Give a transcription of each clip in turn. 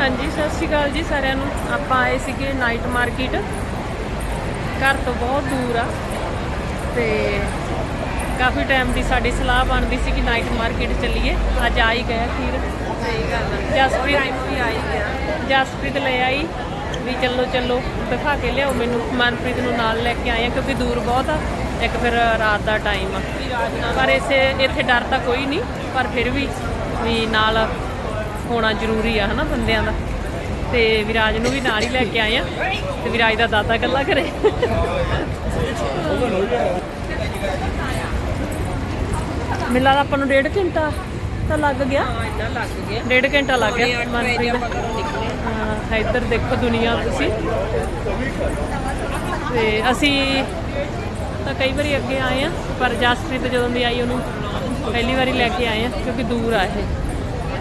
ਹਾਂਜੀ ਸਤਿ ਸ਼੍ਰੀ ਅਕਾਲ ਜੀ ਸਾਰਿਆਂ ਨੂੰ। ਆਪਾਂ ਆਏ ਸੀਗੇ ਨਾਈਟ ਮਾਰਕੀਟ ਘਰ ਤੋਂ ਬਹੁਤ ਦੂਰ ਆ। ਤੇ ਕਾਫੀ ਟਾਈਮ ਦੀ ਸਾਡੀ ਸਲਾਹ ਬਣਦੀ ਸੀ ਕਿ ਨਾਈਟ ਮਾਰਕੀਟ ਚੱਲੀਏ। ਅੱਜ ਆ ਹੀ ਗਿਆ ਖੀਰ ਸਹੀ ਗੱਲ ਆ। ਜਸਪ੍ਰੀਤ ਵੀ ਆ ਹੀ ਗਿਆ। ਜਸਪ੍ਰੀਤ ਲੈ ਆਈ ਵੀ ਚੱਲੋ ਚੱਲੋ। ਦਿਖਾ ਕੇ ਲਿਆਓ ਮੈਨੂੰ। ਮਨਪ੍ਰੀਤ ਨੂੰ ਨਾਲ ਲੈ ਕੇ ਆਏ ਆ ਕਿਉਂਕਿ ਦੂਰ ਬਹੁਤ ਆ। ਇੱਕ ਫਿਰ ਰਾਤ ਦਾ ਟਾਈਮ ਆ। ਪਰ ਇਸੇ ਇੱਥੇ ਡਰ ਤਾਂ ਕੋਈ ਨਹੀਂ। ਪਰ ਫਿਰ ਵੀ ਵੀ ਨਾਲ ਹੋਣਾ ਜ਼ਰੂਰੀ ਆ ਹਨਾ ਬੰਦਿਆਂ ਦਾ। ਤੇ ਵਿਰਾਜ ਨੂੰ ਵੀ ਨਾਲ ਹੀ ਲੈ ਕੇ ਆਏ ਆ। ਤੇ ਵਿਰਾਜ ਦਾ ਦਾਦਾ ਗੱਲਾਂ ਕਰੇ ਮਿਲਾ ਆਪਾਂ ਨੂੰ ਡੇਢ ਘੰਟਾ ਤਾਂ ਲੱਗ ਗਿਆ। ਹਾਂ ਇੰਨਾ ਲੱਗ ਗਿਆ। ਡੇਢ ਘੰਟਾ ਲੱਗ ਗਿਆ ਮਨਪ੍ਰੀਤ ਹਾਂ ਇੱਧਰ ਦੇਖੋ ਦੁਨੀਆ ਤੁਸੀਂ। ਤੇ ਅਸੀਂ ਤਾਂ ਕਈ ਵਾਰੀ ਅੱਗੇ ਆਏ ਆ ਪਰ ਜਸਪ੍ਰੀਤ ਜਦੋਂ ਦੀ ਆਈ ਉਹਨੂੰ ਪਹਿਲੀ ਵਾਰੀ ਲੈ ਕੇ ਆਏ ਆ ਕਿਉਂਕਿ ਦੂਰ ਆ ਇਹ।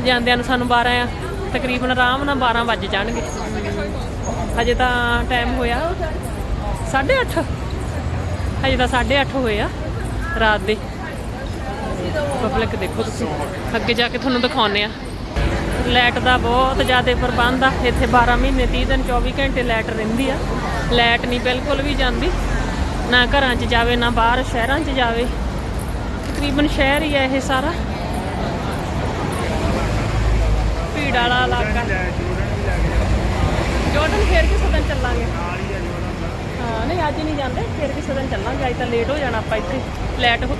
ਜਾਂਦਿਆਂ ਨੂੰ ਸਾਨੂੰ 12 ਆ, ਤਕਰੀਬਨ ਆਰਾਮ ਨਾਲ 12 ਵੱਜ ਜਾਣਗੇ। ਹਜੇ ਤਾਂ ਟਾਈਮ ਹੋਇਆ 8:30 ਹਜੇ ਤਾਂ 8:30 ਹੋਏ ਆ ਰਾਤ ਦੇ। ਪਬਲਿਕ ਦੇਖੋ ਤੁਸੀਂ, ਅੱਗੇ ਜਾ ਕੇ ਤੁਹਾਨੂੰ ਦਿਖਾਉਨੇ ਆ। ਲਾਈਟ ਦਾ ਬਹੁਤ ਜ਼ਿਆਦਾ ਪ੍ਰਬੰਧ ਆ, ਇੱਥੇ 12 ਮਹੀਨੇ 30 ਦਿਨ 24 ਘੰਟੇ ਲਾਈਟ ਰਹਿੰਦੀ ਆ। ਲਾਈਟ ਨਹੀਂ ਬਿਲਕੁਲ ਵੀ ਜਾਂਦੀ, ਨਾ ਘਰਾਂ 'ਚ ਜਾਵੇ, ਨਾ ਬਾਹਰ ਸ਼ਹਿਰਾਂ 'ਚ ਜਾਵੇ। ਤਕਰੀਬਨ ਸ਼ਹਿਰ ਹੀ ਆ ਇਹ ਸਾਰਾ। ਜੋਰਡਨ ਫੇਰ ਕਿਸੇ ਦਿਨ ਚੱਲਾਂਗੇ ਹਾਂ ਨਹੀਂ ਅੱਜ ਨਹੀਂ ਜਾਂਦੇ ਫੇਰ ਕਿਸੇ ਦਿਨ ਚੱਲਾਂਗੇ ਅੱਜ ਤਾਂ ਲੇਟ ਹੋ ਜਾਣਾ ਆਪਾਂ ਇੱਥੇ ਲਾਈਟ ਹੋ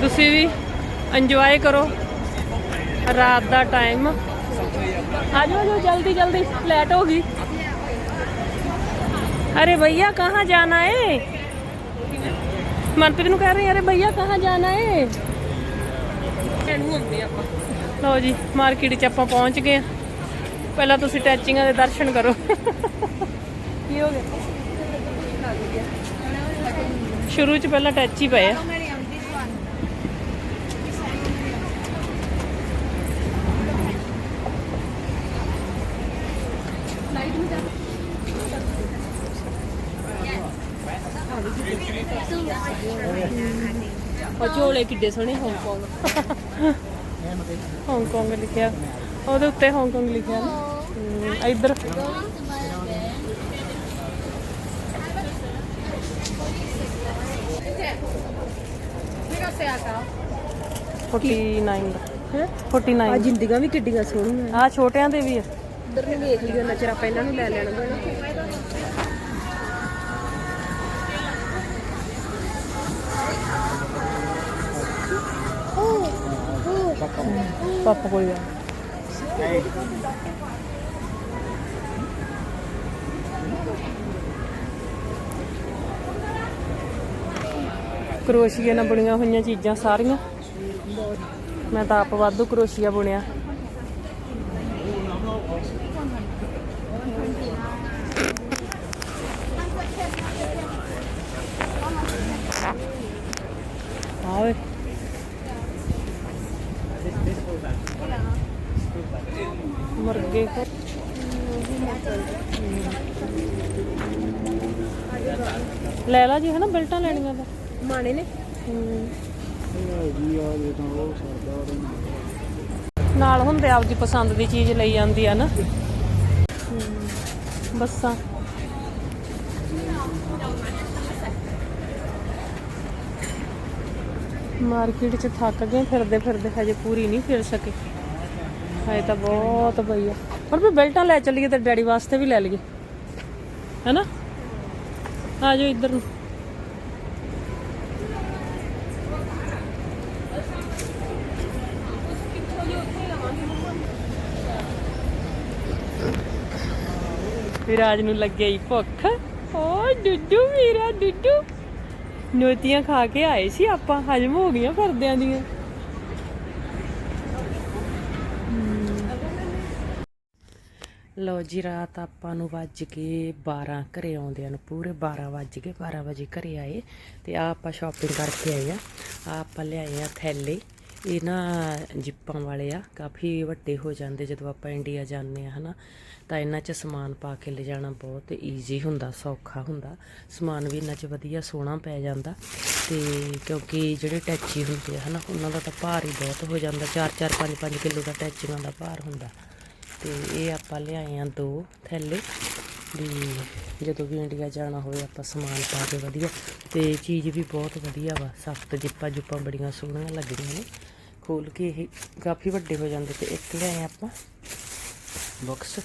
ਤੁਸੀਂ ਵੀ ਇੰਜੋਏ ਕਰੋ ਰਾਤ ਦਾ ਟਾਈਮ ਆ ਜਾਓ ਆ ਜਾਓ ਜਲਦੀ जल्दी लेट होगी अरे भैया कहाँ जाना है ਮਨਪ੍ਰੀਤ ਨੂੰ ਕਹਿ ਰਹੇ ਅਰੇ ਭਈਆ ਕਹਾਂ ਜਾਣਾ ਏ? ਲਓ ਜੀ ਮਾਰਕੀਟ 'ਚ ਆਪਾਂ ਪਹੁੰਚ ਗਏ ਪਹਿਲਾਂ ਤੁਸੀਂ ਟੈਚਿੰਗਾਂ ਦੇ ਦਰਸ਼ਨ ਕਰੋ। ਕੀ ਹੋ ਗਿਆ? ਸ਼ੁਰੂ 'ਚ ਪਹਿਲਾਂ ਟੈਚੀ ਪਏ ਆ। ਉਹ ਝੋਲੇ ਕਿੱਡੇ ਸੋਹਣੇ ਹਾਂਗਕਾਂਗ ਹਾਂਗਕਾਂਗ ਲਿਖਿਆ। ਉਹਦੇ ਉੱਤੇ ਹਾਂਗਕਾਂਗ ਲਿਖਿਆ ਨਾ। ਇੱਧਰ। ਫੋਰਟੀ 49 ਦਾ ਹੈ? 49 ਆ ਜਿੰਦੀਆਂ ਵੀ ਕਿੱਡੀਆਂ ਸੋਹਣੀਆਂ। ਆ ਛੋਟਿਆਂ ਦੇ ਵੀ ਆ। ਉਧਰ ਨੂੰ ਵੇਖ ਲਿਓ ਨਚਰਾ ਪਹਿਲਾਂ ਨੂੰ ਲੈ ਲੈਣਗੇ ਪਾਪਾ ਕੋਈ ਆ ਕਰੋਸ਼ੀਏ ਨਾਲ ਬੁਣੀਆਂ ਹੋਈਆਂ ਚੀਜ਼ਾਂ ਸਾਰੀਆਂ। ਮੈਂ ਤਾਂ ਆਪ ਵਾਧੂ ਕਰੋਸ਼ੀਆ ਬੁਣਿਆ। ਲੈ ਲਾ ਜੀ ਹਨਾ ਬੈਲਟਾਂ ਲੈਣੀਆਂ ਤਾਂ। ਮਾਣੇ ਨੇ। ਨਾਲ ਹੁੰਦੇ ਆਪਦੀ ਪਸੰਦ ਦੀ ਚੀਜ਼ ਲਈ ਜਾਂਦੀ ਆ ਨਾ। ਬੱਸਾਂ। ਮਾਰਕੀਟ 'ਚ ਥੱਕ ਗਏ ਫਿਰਦੇ ਫਿਰਦੇ ਹਜੇ ਪੂਰੀ ਨਹੀਂ ਫਿਰ ਸਕੇ। ਹਜੇ ਤਾਂ ਬਹੁਤ ਪਈ ਆ ਪਰ ਵੀ ਬੈਲਟਾਂ ਲੈ ਚੱਲੀਏ ਤੇ ਡੈਡੀ ਵਾਸਤੇ ਵੀ ਲੈ ਲਈਏ। ਹੈਨਾ? ਆ ਜਾਓ ਇੱਧਰ ਨੂੰ। ਵਿਰਾਜ ਨੂੰ ਲੱਗਿਆ ਹੀ ਭੁੱਖ। ਓ ਡੁੱਡੂ ਮੇਰਾ ਡੁੱਡੂ। ਨੋਤੀਆਂ ਖਾ ਕੇ ਆਏ ਸੀ ਆਪਾਂ, ਹਜਮ ਹੋ ਗਈਆਂ ਪਰਦਿਆਂ ਦੀਆਂ। ਲਓ ਜੀ, ਰਾਤ ਆਪਾਂ ਨੂੰ ਵੱਜ ਕੇ 12 ਘਰੇ ਆਉਂਦਿਆਂ ਨੂੰ ਪੂਰੇ 12 ਵੱਜ ਗਏ 12 ਵਜੇ ਘਰੇ ਆਏ ਤੇ ਆ ਆਪਾਂ ਸ਼ਾਪਿੰਗ ਕਰਕੇ ਆਏ ਆ। ਆ ਆਪਾਂ ਲਿਆਏ ਆ ਥੈਲੇ। ਇਹ ਨਾ ਜਿੱਪਾਂ ਵਾਲੇ ਆ, ਕਾਫੀ ਵੱਡੇ ਹੋ ਜਾਂਦੇ ਜਦੋਂ ਆਪਾਂ ਇੰਡੀਆ ਜਾਂਦੇ ਆ, ਹਨਾ। ਤਾਂ ਇਹਨਾਂ 'ਚ ਸਮਾਨ ਪਾ ਕੇ ਲਿਜਾਣਾ ਬਹੁਤ ਈਜ਼ੀ ਹੁੰਦਾ, ਸੌਖਾ ਹੁੰਦਾ। ਸਮਾਨ ਵੀ ਇਹਨਾਂ 'ਚ ਵਧੀਆ ਸੋਹਣਾ ਪੈ ਜਾਂਦਾ ਤੇ ਕਿਉਂਕਿ ਜਿਹੜੇ ਟੈਚੀ ਹੁੰਦੇ ਆ, ਹਨਾ, ਉਹਨਾਂ ਦਾ ਤਾਂ ਭਾਰ ਹੀ ਬਹੁਤ ਹੋ ਜਾਂਦਾ। 4-4 5-5 ਕਿਲੋ ਦਾ ਟੈਚੀਆਂ ਦਾ ਭਾਰ ਹੁੰਦਾ। ਤੇ ਇਹ ਆਪਾਂ ਲਿਆਏ ਆ ਦੋ ਥੈਲੇ ਵੀ ਜਦੋਂ ਵੀ ਇੰਡੀਆ ਜਾਣਾ ਹੋਵੇ ਆਪਾਂ ਸਮਾਨ ਪਾ ਕੇ ਵਧੀਆ। ਤੇ ਚੀਜ਼ ਵੀ ਬਹੁਤ ਵਧੀਆ ਵਾ, ਸਖਤ ਜਿੱਪਾਂ ਜੁੱਪਾਂ ਬੜੀਆਂ ਸੋਹਣੀਆਂ ਲੱਗਦੀਆਂ ਨੇ। ਖੋਲ ਕੇ ਇਹ ਕਾਫੀ ਵੱਡੇ ਹੋ ਜਾਂਦੇ ਤੇ ਇੱਕ ਲਿਆਏ ਆਪਾਂ ਬਾਕਸ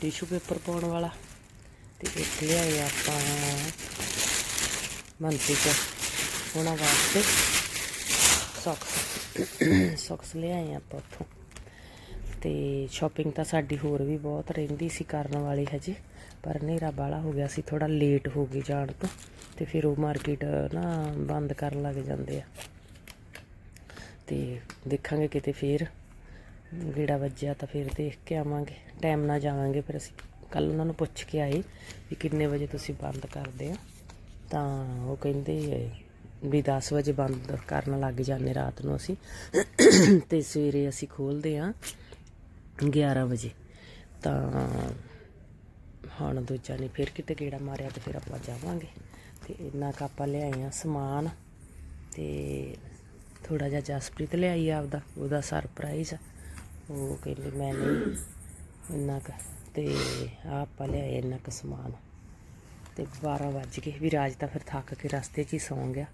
ਟਿਸ਼ੂ ਪੇਪਰ ਪਾਉਣ ਵਾਲਾ। ਤੇ ਇੱਕ ਲਿਆਏ ਆਪਾਂ ਮੰਤੀ ਉਹਨਾਂ ਵਾਸਤੇ। ਸੌਕਸ ਸੌਕਸ ਲਿਆਏ ਆਪਾਂ ਉੱਥੋਂ। ਤੇ ਸ਼ਾਪਿੰਗ ਤਾਂ ਸਾਡੀ ਹੋਰ ਵੀ ਬਹੁਤ ਰਹਿੰਦੀ ਸੀ ਕਰਨ ਵਾਲੀ ਹਜੇ, ਪਰ ਹਨੇਰਾ ਬਾਲਾ ਹੋ ਗਿਆ ਸੀ ਥੋੜਾ ਲੇਟ ਹੋ ਗਏ ਜਾਣ ਤੋਂ ਤੇ ਫਿਰ ਉਹ ਮਾਰਕੀਟ ਨਾ ਬੰਦ ਕਰਨ ਲੱਗ ਜਾਂਦੇ ਆ। ਤੇ ਦੇਖਾਂਗੇ ਕਿਤੇ ਫੇਰ, ਗੇੜਾ ਵੱਜਿਆ ਤਾਂ ਫਿਰ ਦੇਖ ਕੇ ਆਵਾਂਗੇ ਟਾਈਮ ਨਾਲ ਜਾਵਾਂਗੇ ਫਿਰ ਅਸੀਂ ਕੱਲ ਉਹਨਾਂ ਨੂੰ ਪੁੱਛ ਕੇ ਆਏ ਵੀ ਕਿੰਨੇ ਵਜੇ ਤੁਸੀਂ ਬੰਦ ਕਰਦੇ ਆ ਤਾਂ ਉਹ ਕਹਿੰਦੇ ਵੀ 10 ਵਜੇ ਬੰਦ ਕਰਨ ਲੱਗ ਜਾਂਦੇ ਰਾਤ ਨੂੰ ਅਸੀਂ। ਤੇ ਸਵੇਰੇ ਅਸੀਂ ਖੋਲਦੇ ਆ 11 ਵਜੇ। ਤਾਂ ਹੁਣ ਦੂਜਾ ਨਹੀਂ ਫਿਰ ਕਿਤੇ ਗੇੜਾ ਮਾਰਿਆ ਤੇ ਫਿਰ ਆਪਾਂ ਜਾਵਾਂਗੇ। ਤੇ ਇੰਨਾ ਕੁ ਆਪਾਂ ਲਿਆਏ ਆ ਸਮਾਨ ਤੇ ਥੋੜਾ ਜਿਹਾ ਜਸਪ੍ਰੀਤ ਲਿਆਈ ਆਪਦਾ, ਉਹਦਾ ਸਰਪ੍ਰਾਈਜ਼ ਉਹ ਕਹਿੰਦੀ ਮੈਂ ਨਹੀਂ, ਇੰਨਾ ਕੁ। ਤੇ ਆਹ ਆਪਾਂ ਲਿਆਏ ਇੰਨਾ ਕੁ ਸਮਾਨ। ਤੇ 12 ਵੱਜ ਗਏ। ਵੀ ਰਾਜ ਤਾਂ ਫਿਰ ਥੱਕ ਕੇ ਰਸਤੇ 'ਚ ਹੀ ਸੌਂ ਗਿਆ।